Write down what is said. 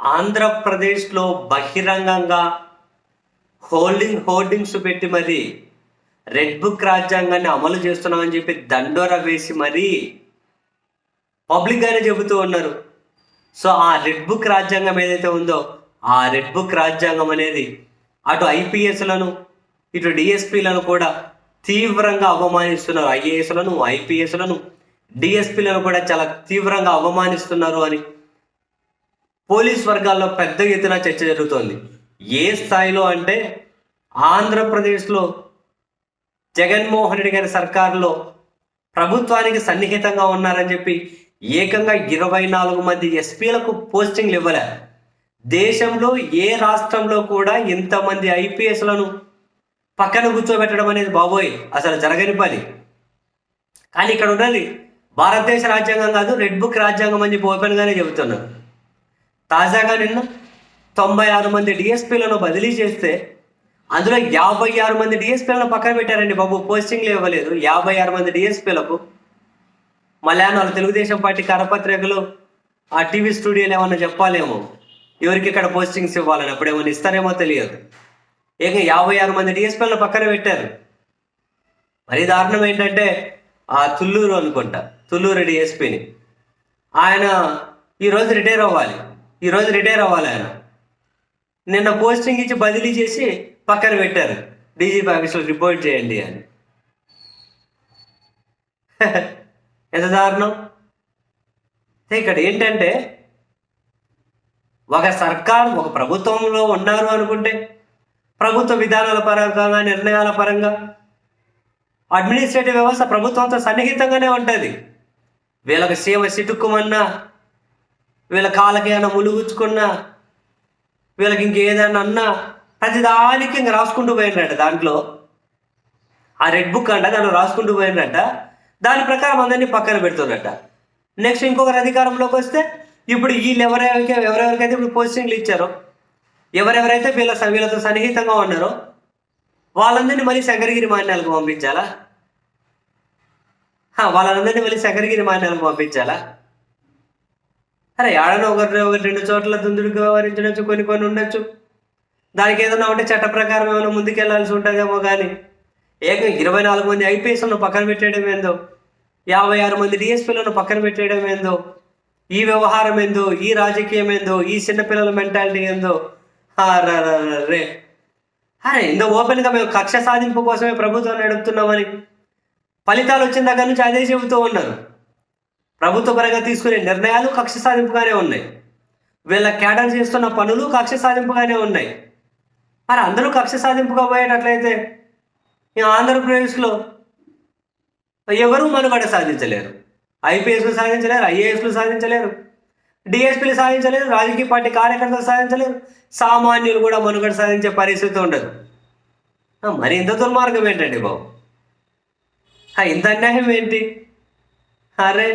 ఆంధ్రప్రదేశ్లో బహిరంగంగా holding hoardings పెట్టి మరి రెడ్ బుక్ రాజ్యాంగాన్ని అమలు చేస్తున్నామని చెప్పి దండోర వేసి మరీ పబ్లిక్గానే చెబుతూ ఉన్నారు. సో ఆ రెడ్ బుక్ రాజ్యాంగం ఏదైతే ఉందో ఆ రెడ్ బుక్ రాజ్యాంగం అనేది అటు ఐపీఎస్లను ఇటు డిఎస్పీలను కూడా తీవ్రంగా అవమానిస్తున్నారు. ఐఏఎస్లను ఐపీఎస్లను డిఎస్పీలను కూడా చాలా తీవ్రంగా అవమానిస్తున్నారు అని పోలీస్ వర్గాల్లో పెద్ద ఎత్తున చర్చ జరుగుతోంది. ఏ స్థాయిలో అంటే ఆంధ్రప్రదేశ్లో జగన్మోహన్ రెడ్డి గారి సర్కారులో ప్రభుత్వానికి సన్నిహితంగా ఉన్నారని చెప్పి ఏకంగా ఇరవై నాలుగు మంది ఎస్పీలకు పోస్టింగ్లు ఇవ్వలే. దేశంలో ఏ రాష్ట్రంలో కూడా ఇంతమంది ఐపీఎస్లను పక్కన కూర్చోబెట్టడం అనేది బాబోయ్ అసలు జరగని పని. కానీ ఇక్కడ ఉన్నది భారతదేశ రాజ్యాంగం కాదు రెడ్ బుక్ రాజ్యాంగం అని చెప్పి ఓపెన్గానే చెబుతున్నారు తాజాగా నిన్న తొంభై ఆరు మంది డిఎస్పీలను బదిలీ చేస్తే అందులో యాభై ఆరు మంది డిఎస్పీలను పక్కన పెట్టారండి బాబు. పోస్టింగ్లు ఇవ్వలేదు. యాభై ఆరు మంది డిఎస్పీలకు వాళ్ళ తెలుగుదేశం పార్టీ కరపత్రికలు ఆ టీవీ స్టూడియోలు ఏమన్నా చెప్పాలేమో? ఎవరికి ఇక్కడ పోస్టింగ్స్ ఇవ్వాలని? అప్పుడు ఏమైనా ఇస్తారేమో తెలియదు. ఏక యాభై ఆరు మంది డిఎస్పీలను పక్కన పెట్టారు. మరి దారుణం ఏంటంటే ఆ తుళ్ళూరు అనుకుంటా. తుళ్ళూరు డిఎస్పీని ఆయన ఈరోజు రిటైర్ అవ్వాలి. ఈరోజు రిటైర్ అవ్వాలి ఆయన. నిన్న పోస్టింగ్ ఇచ్చి బదిలీ చేసి పక్కన పెట్టారు. డీజీపీ ఆఫీస్లో రిపోర్ట్ చేయండి అని. ఎంత దారుణం. ఇక్కడ ఏంటంటే ఒక సర్కార్ ఒక ప్రభుత్వంలో ఉన్నారు అనుకుంటే ప్రభుత్వ విధానాల పరంగా నిర్ణయాల పరంగా అడ్మినిస్ట్రేటివ్ వ్యవస్థ ప్రభుత్వంతో సన్నిహితంగానే ఉంటుంది. వీళ్ళకి సేవ సిటుక్కుమన్నా వీళ్ళ కాళ్ళకి ఏమైనా ములుగుచ్చుకున్నా వీళ్ళకి ఇంకేదైనా అన్నా ప్రతిదానికి ఇంక రాసుకుంటూ పోయినట దాంట్లో. ఆ రెడ్ బుక్ అంట దాంట్లో రాసుకుంటూ పోయినట దాని ప్రకారం అందరినీ పక్కన పెడుతున్నట్ట నెక్స్ట్ ఇంకొకరు అధికారంలోకి వస్తే ఇప్పుడు వీళ్ళు ఎవరెవరికి ఎవరెవరికైతే ఇప్పుడు పోస్టింగ్లు ఇచ్చారో ఎవరెవరైతే వీళ్ళ వీళ్ళతో సన్నిహితంగా ఉన్నారో వాళ్ళందరినీ మళ్ళీ శంకరగిరి మాన్యాలకు పంపించాలా? వాళ్ళందరినీ మళ్ళీ శంకరగిరి మాన్యాలకు పంపించాలా? అరే ఏడనో ఒకటి ఒకటి రెండు చోట్ల దుందుడుగా వ్యవహరించవచ్చు కొన్ని కొన్ని ఉండొచ్చు. దానికి ఏదైనా ఉంటే చట్ట ప్రకారం ఏమైనా ముందుకెళ్ళాల్సి ఉంటుందేమో కానీ ఏకం ఇరవై నాలుగు మంది ఐపీఎస్లను పక్కన పెట్టేయడం ఏందో యాభై ఆరు మంది డిఎస్పీలను పక్కన పెట్టేయడం ఏందో ఈ వ్యవహారం ఏందో ఈ రాజకీయం ఏందో ఈ చిన్నపిల్లల మెంటాలిటీ ఏందో రే అరే ఇంత ఓపెన్గా మేము కక్ష సాధింపు కోసమే ప్రభుత్వాన్ని నడుపుతున్నామని ఫలితాలు వచ్చిన దగ్గర నుంచి అదే చెబుతూ ఉన్నారు. ప్రభుత్వ పరంగా తీసుకునే నిర్ణయాలు కక్ష సాధింపుగానే ఉన్నాయి. వీళ్ళ కేటర్ చేస్తున్న పనులు కక్ష సాధింపుగానే ఉన్నాయి. మరి అందరూ కక్ష సాధింపుగా పోయేటట్లయితే ఈ ఆంధ్రప్రదేశ్లో ఎవరూ మనుగడ సాధించలేరు. ఐపీఎస్లు సాధించలేరు ఐఏఎస్లు సాధించలేరు డిఎస్పీలు సాధించలేరు రాజకీయ పార్టీ కార్యకర్తలు సాధించలేరు. సామాన్యులు కూడా మనుగడ సాధించే పరిస్థితి ఉండదు. మరి ఇంత దుర్మార్గం ఏంటండి బాబు? ఇంత అన్యాయం ఏంటి? అరే